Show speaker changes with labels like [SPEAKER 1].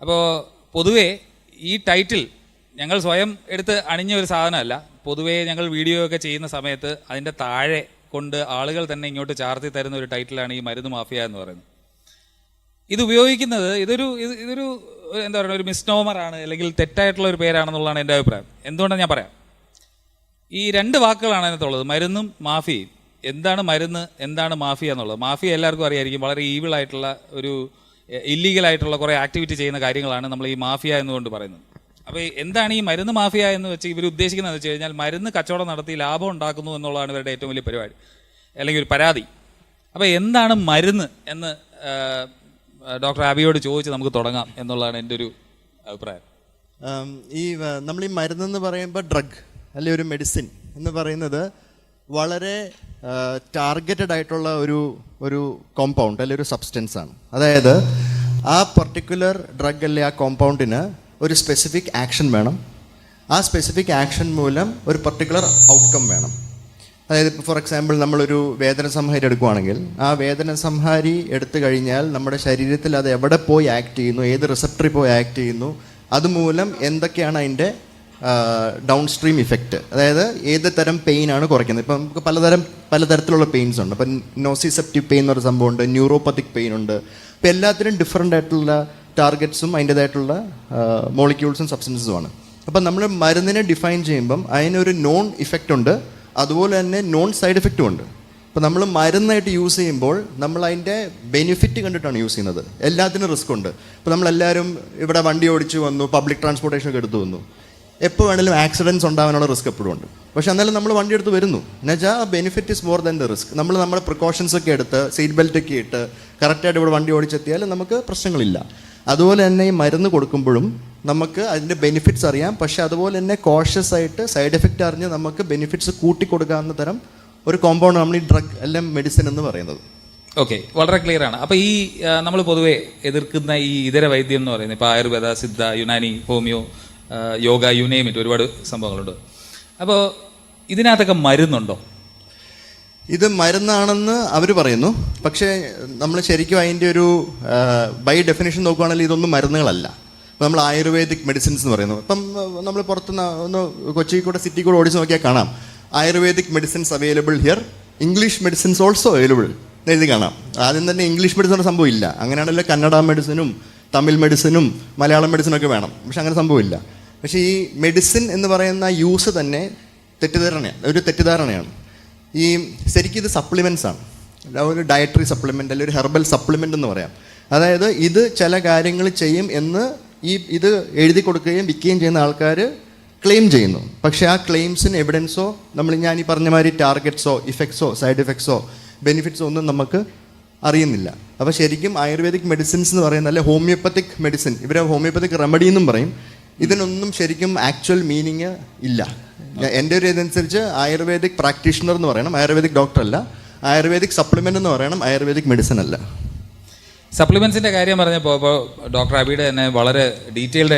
[SPEAKER 1] അപ്പോൾ പൊതുവേ ഈ ടൈറ്റിൽ ഞങ്ങൾ സ്വയം എടുത്ത് അണിഞ്ഞ ഒരു സാധനമല്ല. പൊതുവേ ഞങ്ങൾ വീഡിയോ ഒക്കെ ചെയ്യുന്ന സമയത്ത് അതിന്റെ താഴെ കൊണ്ട് ആളുകൾ തന്നെ ഇങ്ങോട്ട് ചാർത്തി തരുന്ന ഒരു ടൈറ്റിലാണ് ഈ മരുന്ന് മാഫിയ എന്ന് പറയുന്നത്. ഇത് ഉപയോഗിക്കുന്നത് ഇതൊരു ഇത് ഇതൊരു എന്താ പറയുക ഒരു മിസ്നോമറാണ് അല്ലെങ്കിൽ തെറ്റായിട്ടുള്ള ഒരു പേരാണെന്നുള്ളതാണ് എന്റെ അഭിപ്രായം. എന്തുകൊണ്ടാണ് ഞാൻ പറയാം. ഈ രണ്ട് വാക്കുകളാണ് അതിനകത്തുള്ളത്. മരുന്നും മാഫിയും എന്താണ് മരുന്ന് എന്താണ് മാഫിയ എന്നുള്ളത്? മാഫിയ എല്ലാവർക്കും അറിയായിരിക്കും. വളരെ ഈവിളായിട്ടുള്ള ഒരു ഇല്ലീഗൽ ആയിട്ടുള്ള കുറേ ആക്ടിവിറ്റി ചെയ്യുന്ന കാര്യങ്ങളാണ് നമ്മൾ ഈ മാഫിയ എന്നുകൊണ്ട് പറയുന്നത്. അപ്പോൾ എന്താണ് ഈ മരുന്ന് മാഫിയ എന്ന് വെച്ച് ഇവർ ഉദ്ദേശിക്കുന്നത് വെച്ച് കഴിഞ്ഞാൽ മരുന്ന് കച്ചവടം നടത്തി ലാഭം ഉണ്ടാക്കുന്നു എന്നുള്ളതാണ് ഇവരുടെ ഏറ്റവും വലിയ പരിപാടി. അല്ലെങ്കിൽ ഒരു പരാതി. അപ്പോൾ എന്താണ് മരുന്ന് എന്ന് ഡോക്ടർ ആബിയോട് ചോദിച്ച് നമുക്ക് തുടങ്ങാം എന്നുള്ളതാണ് എന്റെ ഒരു അഭിപ്രായം.
[SPEAKER 2] ഈ നമ്മൾ ഈ മരുന്നെന്ന് പറയുമ്പോൾ ഡ്രഗ് അല്ലെ ഒരു മെഡിസിൻ എന്ന് പറയുന്നത് വളരെ ടാർഗറ്റഡ് ആയിട്ടുള്ള ഒരു ഒരു കോമ്പൗണ്ട് അല്ലെ ഒരു സബ്സ്റ്റൻസ് ആണ്. അതായത് ആ പർട്ടിക്കുലർ ഡ്രഗ് അല്ലെ ആ കോമ്പൗണ്ടിന് ഒരു സ്പെസിഫിക് ആക്ഷൻ വേണം. ആ സ്പെസിഫിക് ആക്ഷൻ മൂലം ഒരു പർട്ടിക്കുലർ ഔട്ട്കം വേണം. അതായത് ഇപ്പോൾ ഫോർ എക്സാമ്പിൾ നമ്മളൊരു വേദന സംഹാരി എടുക്കുകയാണെങ്കിൽ ആ വേദന സംഹാരി എടുത്തു കഴിഞ്ഞാൽ നമ്മുടെ ശരീരത്തിൽ അത് എവിടെ പോയി ആക്ട് ചെയ്യുന്നു ഏത് റിസപ്റ്ററിൽ പോയി ആക്ട് ചെയ്യുന്നു അതുമൂലം എന്തൊക്കെയാണ് അതിന്റെ ഡൗൺ സ്ട്രീം ഇഫക്റ്റ് അതായത് ഏത് തരം പെയിൻ ആണ് കുറയ്ക്കുന്നത്? ഇപ്പം നമുക്ക് പലതരം പലതരത്തിലുള്ള പെയിൻസ് ഉണ്ട്. അപ്പം നോസിസെപ്റ്റീവ് പെയിൻ എന്നൊരു സംഭവമുണ്ട് ന്യൂറോപ്പത്തിക് പെയിൻ ഉണ്ട്. അപ്പോൾ എല്ലാത്തിനും ഡിഫറെന്റ് ആയിട്ടുള്ള ടാർഗറ്റ്സും അതിന്റെതായിട്ടുള്ള മോളിക്യൂൾസും സബ്സ്റ്റൻസും ആണ്. അപ്പം നമ്മൾ മരുന്നിനെ ഡിഫൈൻ ചെയ്യുമ്പം അതിനൊരു നോൺ ഇഫക്റ്റ് ഉണ്ട് അതുപോലെ തന്നെ നോൺ സൈഡ് ഇഫക്റ്റും ഉണ്ട്. അപ്പോൾ നമ്മൾ മരുന്നായിട്ട് യൂസ് ചെയ്യുമ്പോൾ നമ്മൾ അതിന്റെ ബെനിഫിറ്റ് കണ്ടിട്ടാണ് യൂസ് ചെയ്യുന്നത്. എല്ലാത്തിനും റിസ്ക് ഉണ്ട്. ഇപ്പോൾ നമ്മളെല്ലാവരും ഇവിടെ വണ്ടി ഓടിച്ചു വന്നു പബ്ലിക് ട്രാൻസ്പോർട്ടേഷൻ ഒക്കെ എടുത്തു വന്നു. എപ്പോൾ വേണമെങ്കിലും ആക്സിഡൻസ് ഉണ്ടാകാനുള്ള റിസ്ക് എപ്പോഴും ഉണ്ട്. പക്ഷേ എന്നാലും നമ്മൾ വണ്ടി എടുത്ത് വരുന്നു. എന്നുവെച്ചാൽ benefit is more than the risk നമ്മൾ നമ്മുടെ പ്രിക്കോഷൻസ് ഒക്കെ എടുത്ത് സീറ്റ് ബെൽറ്റ് ഒക്കെ ഇട്ട് കറക്റ്റായിട്ട് ഇവിടെ വണ്ടി ഓടിച്ചെത്തിയാൽ നമുക്ക് പ്രശ്നങ്ങളില്ല. അതുപോലെ തന്നെ ഈ മരുന്ന് കൊടുക്കുമ്പോഴും നമുക്ക് അതിന്റെ ബെനിഫിറ്റ്സ് അറിയാം. പക്ഷേ അതുപോലെ തന്നെ കോഷ്യസ് ആയിട്ട് സൈഡ് എഫക്റ്റ് അറിഞ്ഞ് നമുക്ക് ബെനിഫിറ്റ്സ് കൂട്ടിക്കൊടുക്കാവുന്ന തരം ഒരു കോമ്പൗണ്ട് നമ്മൾ ഈ ഡ്രഗ് അല്ലെ മെഡിസിൻ എന്ന് പറയുന്നത്.
[SPEAKER 1] ഓക്കെ വളരെ ക്ലിയർ ആണ്. അപ്പോൾ ഈ നമ്മൾ പൊതുവേ എതിർക്കുന്ന ഈ ഇതര വൈദ്യം എന്ന് പറയുന്നത് ഇപ്പോൾ ആയുർവേദ സിദ്ധ യുനാനി ഹോമിയോ യോഗ യുനേമിറ്റ് ഒരുപാട് സംഭവങ്ങളുണ്ട്. അപ്പോൾ ഇതിനകത്തൊക്കെ മരുന്നുണ്ടോ?
[SPEAKER 2] ഇത് മരുന്നാണെന്ന് അവർ പറയുന്നു. പക്ഷേ നമ്മൾ ശരിക്കും അതിന്റെ ഒരു ബൈ ഡെഫിനേഷൻ നോക്കുകയാണെങ്കിൽ ഇതൊന്നും മരുന്നുകളല്ല. നമ്മൾ ആയുർവേദിക് മെഡിസിൻസ് എന്ന് പറയുന്നു. ഇപ്പം നമ്മൾ പുറത്തുനിന്ന് ഒന്ന് കൊച്ചി കൂടെ സിറ്റി കൂടെ ഓടിച്ച് നോക്കിയാൽ കാണാം. Ayurvedic medicines available here English medicines also available എഴുതി കാണാം. ആദ്യം തന്നെ ഇംഗ്ലീഷ് മെഡിസിൻ സംഭവം ഇല്ല. അങ്ങനെയാണല്ലോ കന്നഡ മെഡിസിനും തമിഴ് മെഡിസിനും മലയാളം മെഡിസിനും ഒക്കെ വേണം. പക്ഷെ അങ്ങനെ സംഭവമില്ല പക്ഷേ ഈ മെഡിസിൻ എന്ന് പറയുന്ന യൂസ് തന്നെ തെറ്റിദ്ധാരണയാണ് ഒരു തെറ്റിദ്ധാരണയാണ്. ഈ ശരിക്കും ഇത് സപ്ലിമെൻസ് ആണ്. ഒരു ഡയറ്ററി സപ്ലിമെന്റ് അല്ലെങ്കിൽ ഒരു ഹെർബൽ സപ്ലിമെന്റ് എന്ന് പറയാം. അതായത് ഇത് ചില കാര്യങ്ങൾ ചെയ്യും എന്ന് ഈ ഇത് എഴുതി കൊടുക്കുകയും വിൽക്കുകയും ചെയ്യുന്ന ആൾക്കാർ ക്ലെയിം ചെയ്യുന്നു. പക്ഷേ ആ ക്ലെയിംസിന് എവിഡൻസോ നമ്മൾ ഞാൻ ഈ പറഞ്ഞ മാതിരി ടാർഗറ്റ്സോ ഇഫക്ട്സോ സൈഡ് ഇഫക്ട്സോ ബെനിഫിറ്റ്സോ ഒന്നും നമുക്ക് അറിയുന്നില്ല. അപ്പോൾ ശരിക്കും ആയുർവേദിക് മെഡിസിൻസ് എന്ന് പറയുന്ന അല്ലെ ഹോമിയോപ്പത്തിക് മെഡിസിൻ ഇവരെ ഹോമിയോപ്പത്തിക് റെമഡി എന്നും പറയും. ഇതിനൊന്നും ശരിക്കും ആക്ച്വൽ മീനിങ് ഇല്ല. എന്റെ ഒരു ഇതനുസരിച്ച് ആയുർവേദിക് പ്രാക്ടീഷണർ എന്ന് പറയണം. ആയുർവേദിക് ഡോക്ടർ അല്ല. ആയുർവേദിക് സപ്ലിമെന്റ് എന്ന് പറയണം. ആയുർവേദിക് മെഡിസിൻ അല്ല.
[SPEAKER 1] സപ്ലിമെൻസിന്റെ കാര്യം പറഞ്ഞപ്പോൾ ഇപ്പോൾ ഡോക്ടർ അബിയുടെ തന്നെ വളരെ ഡീറ്റെയിൽഡ്